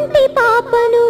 కంటి పాపను